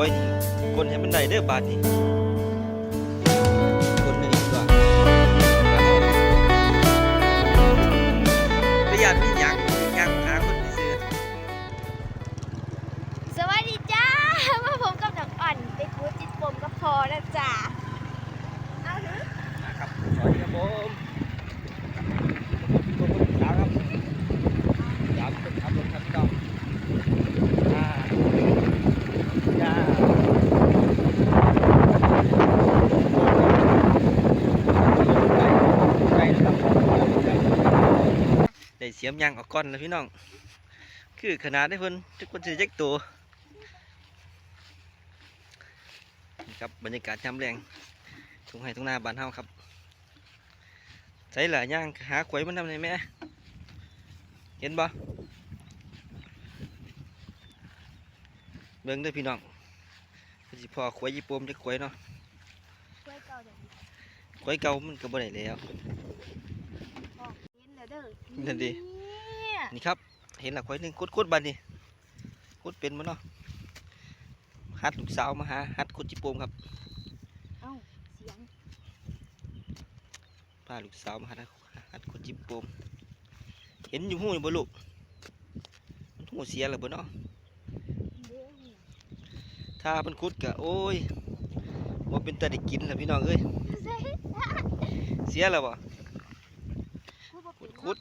วยนี่คนให้มันได้เด้อบาทนี้ สียมยางออกก้อนแล้วพี่น้อง คือขนาดได้เพิ่นทุกคนจะเจ็กตัวนี่ครับบรรยากาศยามแรงทุ่งไห้ทุ่งนาบ้านเฮาครับใส่หลายย่างหาขวยมันทำไงแม่เห็นบ่เบิ่งเด้อพี่น้องคือสิพอขวยญี่ปุ่มจะขวยเนาะช่วยเก่าเดี๋ยวนี้ขวยเก่ามันก็บ่ได้แล้วออก เห็นแล้วเด้อนั่นดิเนี่ยนี่ครับ เห็นละขวยหนึงคุดๆบัดนี้คุดเป็นบ่เนาะฮัดลูกสาวมาหาฮัดคุดญี่ปุ่มครับเอ้าเสียงพาลูกสาวมาหาฮัดคุดญี่ปุ่มเห็นอยู่หูนี่บ่ลูกมันหูเสียแล้วบ่เนาะเด้อเนี่ยถ้าเป็นคุดกะโอ้ยว่าเป็นตาได้กินแล้วพี่น้องเอ้ยเสียแล้วบ่พูดบ่ คุเป็ดน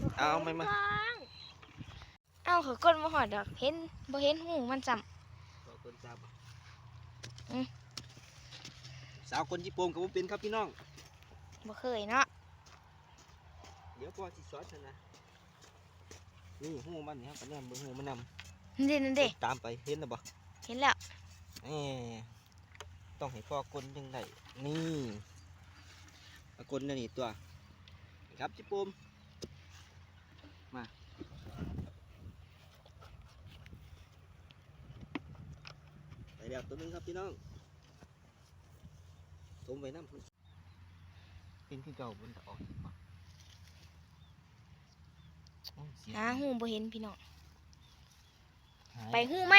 คุด เอาไม่มา เอ้าเขาก้นมาหอดดอกเห็นบ่เห็นหูมันจอืมสาวคนญี่ปุ่นกับผมเป็นครับพี่น้องำบ่เคยเนาะเดี๋ยวพ่อสิสอนฉันนะนี่หูมันนี่ครับปัญญาเบิ่งหูมันนนั่นเด้นั่นเด้ำตามไปเห็นแล้วบ่เห็นแล้วแหมต้องให้พ่อกลยังไงนี่เอากลนี่นี่ตัวนี่ ครับญี่ปุ่นมา ไปแล้วตัวหนึงครับพี่น้องสมไว้น้ำพุ่นเป็นที่เก่าบนตะออกมาโอ้ยเสียหาหูบ่เห็นพี่น้องหายไปหูไหม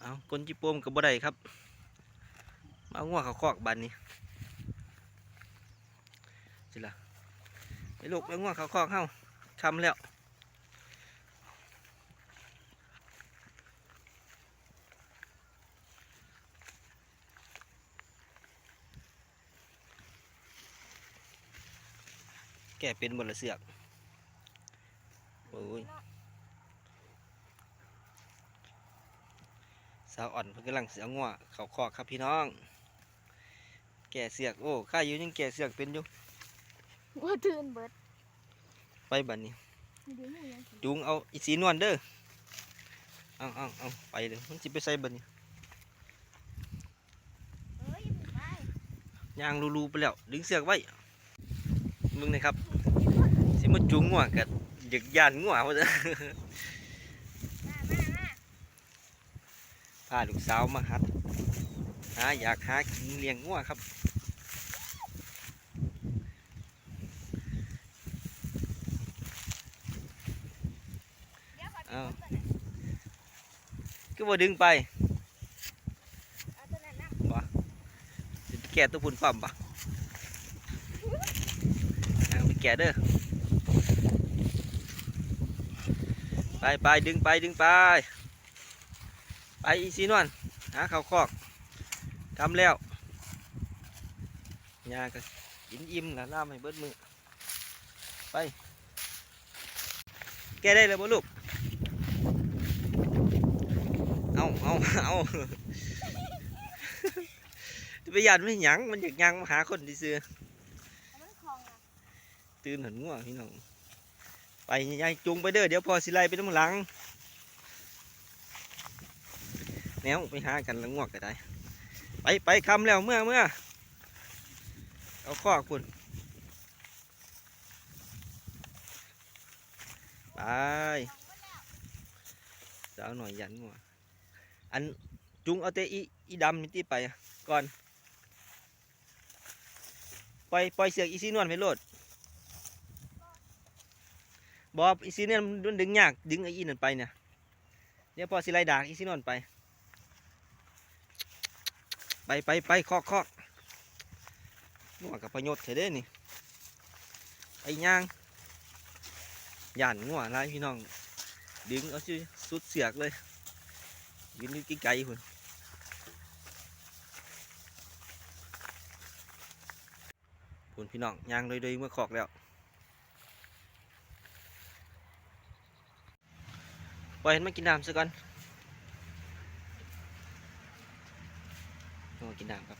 เอาคนจิโปมกับบ่ได้ครับ มาเอางัวเขาคอกบันนี้สิล่ะไปลูกไปงัวเขาคอกเฮาคำแล้วแก่เป็นบนละเสือกโอ้ยสาวอ่อนเพิ่นกำลังเสืองัวเขาคอกครับพี่น้อง แก่เสือกโอ้ข้าอยู่ยังแก่เสือกเป็นอยู่ว่าตื่นเบิดไปบัดนี้เดี๋ยวหูยังเห็นจูงเอาอีสีนวลเด้อเอาเอาเอาไปเลยมันสิไปใส่บัดนี้เอ้ยอย่าเพิ่งไปย่างรูๆไปแล้วดึงเสือกไว้มึงนะครับสิมาจูงงัวกับหยึกยานงัวว่าจะมามามาพาลูกสาวมาหัด หาอยากหากินเลี้ยงงัวครับเดี๋ยวขอเอาตัวนั้นก็บ่ดึงไปเอาตัวนั้นนะสิไปแก่ตัวพุ่นปั๊มปะเอาไปแก่เด้อไปไปดึงไปดึงไป ไปอีซีนวลหาเขาวคอก ทำแล้วยาก็กินอิ่มแล้วล่ามให้เบิดมือ ไป แกได้แล้วบ่ลูก เอาเอาเอาจะไปยันไม่หยังมันอยากยังมาหาคนที่ซื้อเอามันคลอตื่นหันง่วงพี่น้อง ไปยายจุงไปเด้อเดี๋ยวพอสิไลไปน้ำหลังแนวไปหากันแล้วง่วงก็ได้ ไปไปคำแล้วเมื่อเมื่อเอาข้อคุณไปสาวหน่อยยันง่วอันจุงเอาแต่อีอีดำนี่ที่ไปก่อน ปล่อยปล่อยเสือกอีซีนวลไปโลดบออีซีเนี่ยมันดึงยากดึงไอ้อีนั่นไปเนี่ยเดี๋ยวพอสิไลดากอีซีนอนไป ไปไปไปคอกคอกงัวกับประโยชน์เถอะเด้นี่ไอ้ย่างย่านงัวหลายพี่น้องดึงเอาสิสุดเสียกเลยยืนอยู่ไกลๆพุ่นพุ่นพี่น้องย่างโดยๆเมื่อคอกแล้วปล่อยมันกินน้ำซะก่อน มากินน้ำครับ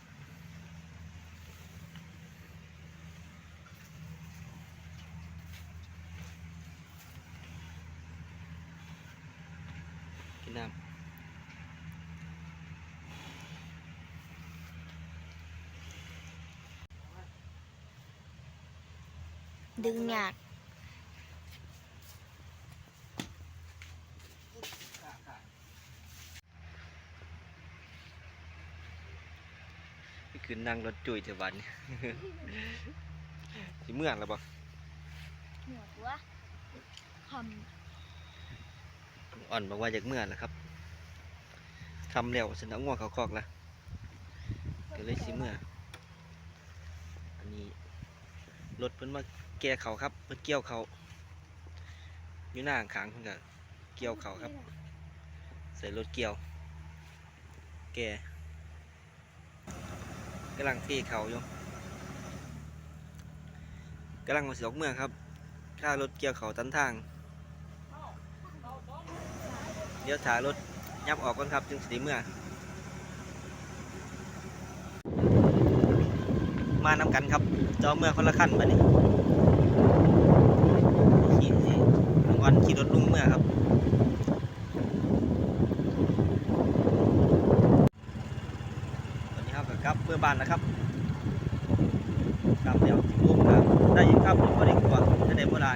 กินน้ดึงหยาก ขึ้นนั่งรถจุยเถอะวันสิเมื่อแล้วบ่หนวดวะคอ่อนบอกว่าอยากเมื่อแล้วครับทำแล้วฉันเอาง่วงเขาคอกแล้วก็เลยสิเมื่อ อันนี้รถเพิ่นมาแก้เขาครับเพิ่นเกี่ยวเขาอยู่หน้าข้างๆเพิ่นก็ำเกี่ยวเขาครับ ใส่รถเกี่ยว แก กำลังเทเขาอยู่กำลังมาเสียออกเมืองครับ ค่ารถเกี่ยวเขาตันทาง เดี๋ยวถารถยับออกก่อนครับจึงสีเมื่อ มาน้ำกันครับจอเมื่อคนละขั้นไปนี่ขี่ขี่ลุงอ่อนขี่รถลุงเมื่อครับ ตอนนี้ครั บ้านแล้วครับกับเดี๋ยวสิบุ้มครับได้ยินครับผมก็ได้กลัวจะได้บ่ได้